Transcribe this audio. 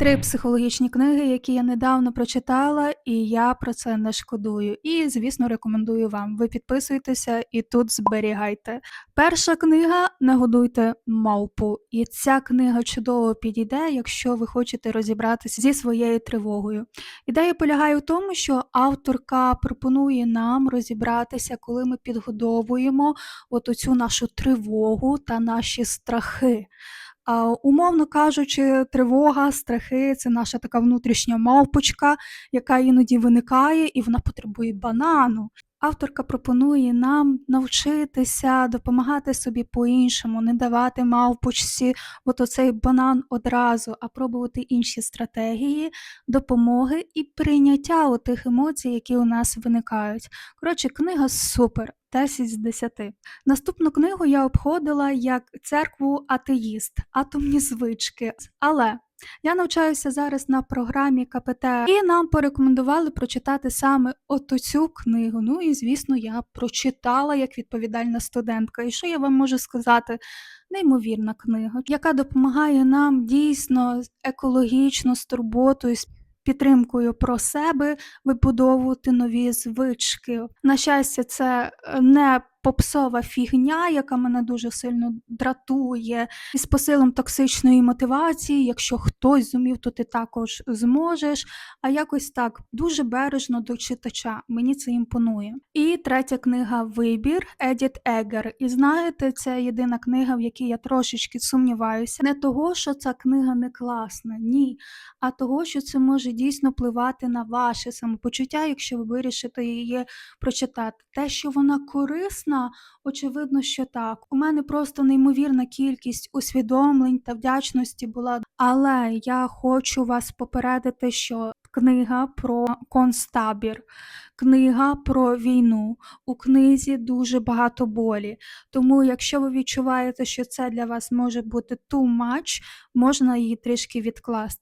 Три психологічні книги, які я недавно прочитала, і я про це не шкодую. І, звісно, рекомендую вам. Ви підписуйтеся і тут зберігайте. Перша книга Не годуйте мавпу. І ця книга чудово підійде, якщо ви хочете розібратися зі своєю тривогою. Ідея полягає в тому, що авторка пропонує нам розібратися, коли ми підгодовуємо от оцю нашу тривогу та наші страхи. Умовно кажучи, тривога, страхи це наша така внутрішня мавпочка, яка іноді виникає, і вона потребує банану. Авторка пропонує нам навчитися допомагати собі по-іншому, не давати мавпочці от оцей банан одразу, а пробувати інші стратегії допомоги і прийняття тих емоцій, які у нас виникають. Коротше, книга супер. 10 з 10. Наступну книгу я обходила як церкву атеїст, атомні звички. Але я навчаюся зараз на програмі КПТ, і нам порекомендували прочитати саме оту цю книгу. Ну і звісно, я прочитала як відповідальна студентка. І що я вам можу сказати? Неймовірна книга, яка допомагає нам дійсно екологічно з турботою. Підтримкою про себе вибудовувати нові звички. На щастя, це е, не попсова фігня, яка мене дуже сильно дратує, із посилом токсичної мотивації. Якщо хтось зумів, то ти також зможеш. А якось так дуже бережно до читача. Мені це імпонує. І третя книга Вибір Едіт Егер. І знаєте, це єдина книга, в якій я трошечки сумніваюся. Не того, що ця книга не класна, ні, а того, що це може дійсно впливати на ваше самопочуття, якщо ви вирішите її прочитати. Те, що вона корисна, очевидно, що так. У мене просто неймовірна кількість усвідомлень та вдячності була. Але я хочу вас попередити, що книга про концтабір, книга про війну. У книзі дуже багато болі. Тому, якщо ви відчуваєте, що це для вас може бути too much, можна її трішки відкласти.